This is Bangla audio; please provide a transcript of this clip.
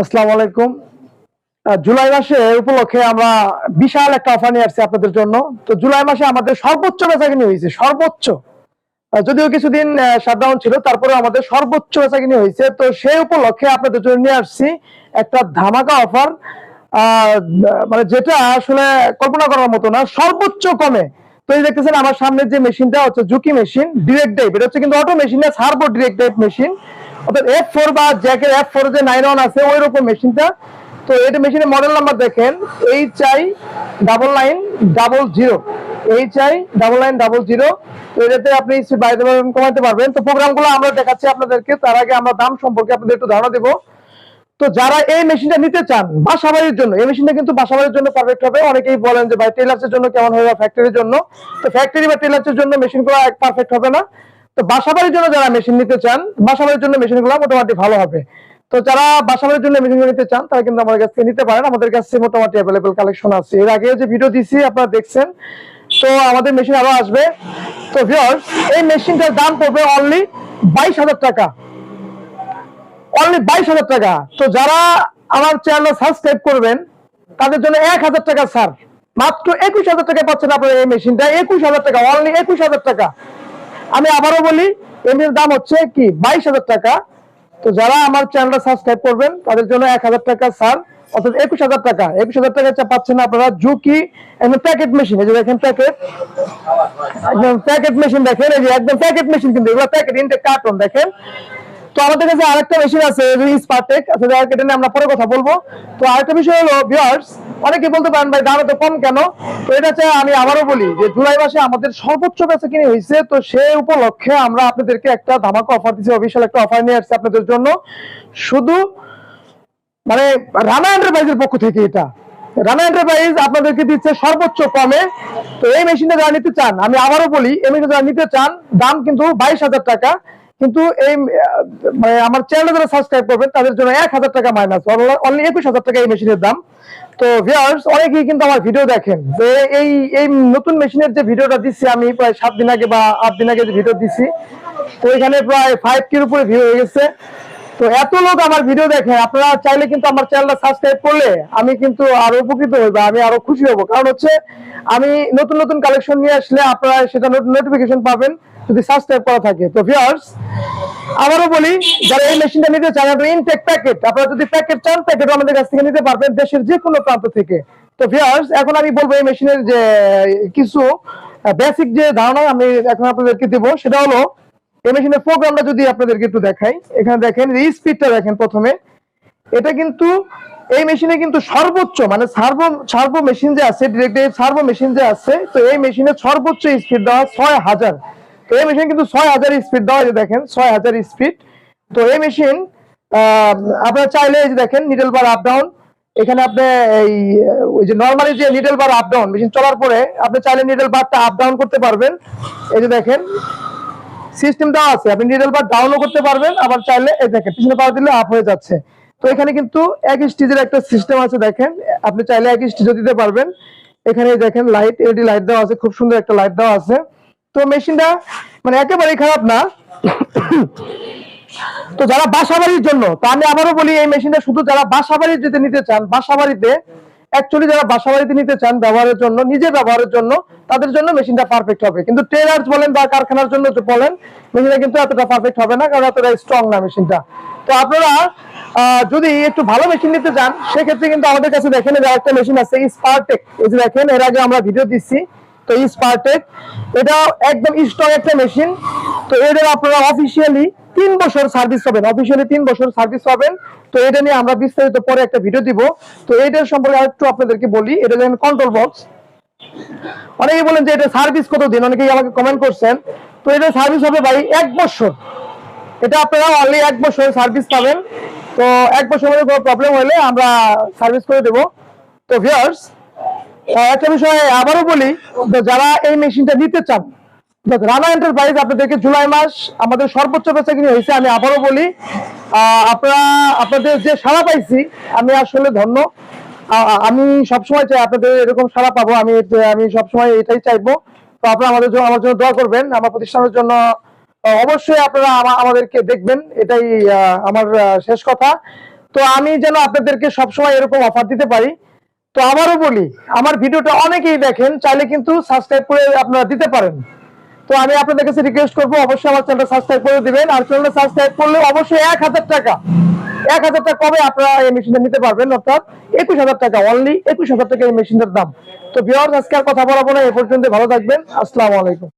আসসালামু আলাইকুম। জুলাই মাসে উপলক্ষে আমরা বিশাল একটা অফার নিয়ে আসছি আপনাদের জন্য। তো জুলাই মাসে আমাদের সর্বোচ্চ বেচাকিনি হয়েছে, সর্বোচ্চ। যদিও কিছুদিন শাটডাউন ছিল, তারপরে আমাদের সর্বোচ্চ বেচাকিনি হয়েছে। তো সেই উপলক্ষে আপনাদের জন্য নিয়ে আসছি একটা ধামাকা অফার মানে যেটা আসলে কল্পনা করার মতো না, সর্বোচ্চ কমে। তো এই দেখতেছেন, আমার সামনে যে মেশিনটা হচ্ছে জুকি মেশিন ডিরেক্ট ডাইভ এটা হচ্ছে কিন্তু অটো মেশিন না সার্বো ডিরেক্ট ডাইভ মেশিন তো আপনাদেরকে, তার আগে আমরা দাম সম্পর্কে আপনাদের একটু ধারণা দেবো। তো যারা এই মেশিনটা নিতে চান, বাসাবাড়ির জন্য, এই মেশিনটা কিন্তু বাসাবাড়ির জন্য পারফেক্ট হবে। অনেকেই বলেন যে, ভাই টেলার্সের জন্য কেমন হবে ফ্যাক্টরির জন্য? তো ফ্যাক্টরি বা টেলার্সের জন্য মেশিন পারফেক্ট হবে না। তো বাসাবাড়ির জন্য যারা মেশিন নিতে চান, বাসাবাড়ির জন্য মেশিনগুলো মোটামুটি ভালো হবে। তো যারা বাসাবাড়ির জন্য মেশিন নিতে চান, তারা কিন্তু আমাদের কাছ নিতে পারেন। আমাদের কাছে মোটামুটি অ্যাভেলেবেল কালেকশন আছে। এর আগে যে ভিডিও দিছি, আপনারা দেখছেন। তো আমাদের মেশিন আরও আসবে। তো ভিউয়ার্স এই মেশিনটার দাম পড়বে অনলি বাইশ হাজার টাকা। অনলি বাইশ হাজার টাকা। তো যারা আমার চ্যানেল সাবস্ক্রাইব করবেন, তাদের জন্য এক হাজার টাকা ছাড় মাত্র একুশ হাজার টাকা পাচ্ছেন আপনার এই মেশিনটা একুশ হাজার টাকা অনলি একুশ হাজার টাকা। আমি আবারও বলি, এমনির দাম হচ্ছে কি, বাইশ হাজার টাকা। তো যারা আমার চ্যানেলটা সাবস্ক্রাইব করবেন, তাদের জন্য এক হাজার টাকা ছাড়, অর্থাৎ একুশ হাজার টাকা। একুশ হাজার টাকা পাচ্ছেন আপনারা জুকি প্যাকেট মেশিন। এই যে দেখেন প্যাকেট। একদম প্যাকেট মেশিন দেখেন, এই যে একদম প্যাকেট মেশিন কিন্তু, এগুলো প্যাকেট, ইনটেক কার্টন দেখেন। তো আমাদের কাছে আরেকটা মেশিন আছে স্পার্টেক আচ্ছা আমরা পরে কথা বলব। তো আরেকটা বিষয় হলো ভিউয়ার্স অনেকে বলতে পারেন, ভাই, দাম তো কম কেন? তো এটা হচ্ছে আমি আবারও বলি যে জুলাই মাসে আমাদের সর্বোচ্চ বেচা কিনে হয়েছে। তো সেই উপলক্ষে আমরা আপনাদেরকে একটা ধামাকা অফার দিচ্ছি অফিসিয়াল একটা অফার নিয়ে আসছি আপনাদের জন্য। শুধু মানে রানা এন্টারপ্রাইজের পক্ষ থেকে এটা। রানা এন্টারপ্রাইজ আপনাদেরকে দিচ্ছে সর্বোচ্চ কমে। তো এই মেশিনটা যারা নিতে চান, আমি আবারও বলি, এই মেশিনটা যারা নিতে চান, দাম কিন্তু বাইশ হাজার টাকা। কিন্তু এই মানে আমার চ্যানেল যারা সাবস্ক্রাইব করবেন, তাদের জন্য এক হাজার টাকা মাইনাস অনলি একুশ হাজার টাকা এই মেশিনের দাম। তো ভিউয়ার্স অনেকেই কিন্তু আমার ভিডিও দেখেন। যে এই এই নতুন মেশিনের যে ভিডিওটা দিচ্ছি আমি, প্রায় সাত দিন আগে বা আট দিন আগে যে ভিডিও দিচ্ছি, তো এখানে প্রায় ফাইভ কির উপরে ভিউ হয়ে গেছে। তো এত লোক আমার ভিডিও দেখে, আপনারা চাইলে কিন্তু আমার চ্যানেলটা সাবস্ক্রাইব করলে আমি কিন্তু আরও উপকৃত হইব, আমি আরও খুশি হব। কারণ হচ্ছে, আমি নতুন নতুন কালেকশন নিয়ে আসলে আপনারা সেটা নোটিফিকেশন পাবেন যদি সাবস্ক্রাইব করা থাকে। তো ভিউয়ার্স আবারও বলি, যারা এই মেশিনটা নিতে চান আপনারা ইনটেক প্যাকেট আপনারা যদি প্যাকেট চান প্যাকেট আমাদের কাছ থেকে নিতে পারবেন দেশের যে কোনো প্রান্ত থেকে। তো ভিউয়ার্স এখন আমি বলব এই মেশিনের যে, কিছু বেসিক যে ধারণা আমি এখন আপনাদেরকে দেবো, সেটা হলো এই মেশিনের প্রোগ্রামটা যদি আপনাদেরকে একটু দেখাই, এখানে দেখেন এই স্পিডটা দেখেন প্রথমে। এটা কিন্তু, এই মেশিনে কিন্তু সর্বোচ্চ মানে সার্ভো সার্ভো মেশিন যে আছে ডিরেক্ট সার্ভো মেশিন যে আছে, তো এই মেশিনে সর্বোচ্চ স্পিড দেওয়া ছয় হাজার। তো এই মেশিন কিন্তু ছয় হাজার স্পিড দেওয়া দেখেন, ছয় হাজার স্পিড তো এই মেশিন আপনারা চাইলে এই যে দেখেন নিডেল বার আপ ডাউন এখানে আপনি এই, ওই যে নর্মালি যে needle bar up down machine চলার পরে আপনি চাইলে নিডল বারটা আপ ডাউন করতে পারবেন। এই যে দেখেন সিস্টেম দেওয়া আছে, আপনি নিডল বার ডাউনও করতে পারবেন, আবার চাইলে এই দেখেন, পিছনে পাওয়ার দিলে আপ হয়ে যাচ্ছে। তো এখানে কিন্তু এক স্টিজের একটা সিস্টেম আছে, দেখেন, আপনি চাইলে এক স্টিজও দিতে পারবেন। এখানে দেখেন লাইট এলইডি লাইট দেওয়া আছে, খুব সুন্দর একটা লাইট দেওয়া আছে। তো মেশিনটা মানে একেবারেই খারাপ না। তো যারা বাসা বাড়ির জন্য, তো আমি আবারও বলি, এই মেশিনটা শুধু যারা বাসা বাড়ি যেতে নিতে চান বাসা বাড়িতে অ্যাকচুয়ালি যারা বাসা বাড়িতে নিতে চান ব্যবহারের জন্য নিজে ব্যবহারের জন্য, তাদের জন্য মেশিনটা পারফেক্ট হবে। কিন্তু টেলার্স বলেন বা কারখানার জন্য বলেন, মেশিনটা কিন্তু এতটা পারফেক্ট হবে না, কারণ এতটা স্ট্রং না মেশিনটা। তো আপনারা যদি একটু ভালো মেশিন নিতে চান, সেক্ষেত্রে কিন্তু আমাদের কাছে দেখেন যে একটা মেশিন আছে স্পারটেক এই যে দেখেন, এর আগে আমরা ভিডিও দিচ্ছি। তো স্পারটেক এটা একদম স্ট্রং একটা মেশিন তো এদের আপনারা অফিসিয়ালি তিন বছর সার্ভিস পাবেন অফিসিয়ালি তিন বছর সার্ভিস পাবেন। তো এটা নিয়ে আমরা বিস্তারিত পরে একটা ভিডিও দিব। তো এটার সম্পর্কে আরেকটু আপনাদেরকে বলি, এটা দেখেন কন্ট্রোল বক্স অনেকে বলেন যে এটা সার্ভিস কত দিন অনেকেই আমাকে কমেন্ট করছেন। তো এটা সার্ভিস হবে ভাই এক বছর। এটা আপনারা অনলি এক বছর সার্ভিস পাবেন। তো এক বছর মধ্যে কোনো প্রবলেম হলে আমরা সার্ভিস করে দেবো। তো ভিউয়ার্স একটা বিষয় আবারও বলি যারা এই মেশিনটা নিতে চান রানা এন্টারপ্রাইজ আপনাদেরকে জুলাই মাস আমাদের সর্বোচ্চ বেচা কিনে হয়েছে, আমি আবারও বলি আপনারা, আপনাদের যে সাড়া পাইছি, আমি আসলে ধন্য। আমি সবসময় চাই আপনাদের এরকম সাড়া পাবো, আমি আমি সবসময় এটাই চাইব। তো আপনারা আমাদের জন্য, আমার জন্য দোয়া করবেন, আমার প্রতিষ্ঠানের জন্য অবশ্যই আপনারা আমাদেরকে দেখবেন, এটাই আমার শেষ কথা। তো আমি যেন আপনাদেরকে সবসময় এরকম অফার দিতে পারি। তো আবারও বলি, আমার ভিডিওটা অনেকেই দেখেন, চাইলে কিন্তু সাবস্ক্রাইব করে আপনারা দিতে পারেন। তো আমি আপনাদের কাছে রিকোয়েস্ট করব, অবশ্যই আমার চ্যানেলটা সাবস্ক্রাইব করে দিবেন। আর চ্যানেলটা সাবস্ক্রাইব করলে অবশ্যই এক হাজার টাকা, এক হাজার টাকা কবে আপনারা এই মেশিনটা নিতে পারবেন, অর্থাৎ একুশ হাজার টাকা অনলি একুশ হাজার টাকা এই মেশিনটার দাম। তো বিহার আজকে আর কথা বলাবো না, এ পর্যন্ত ভালো থাকবেন। আসসালামু আলাইকুম।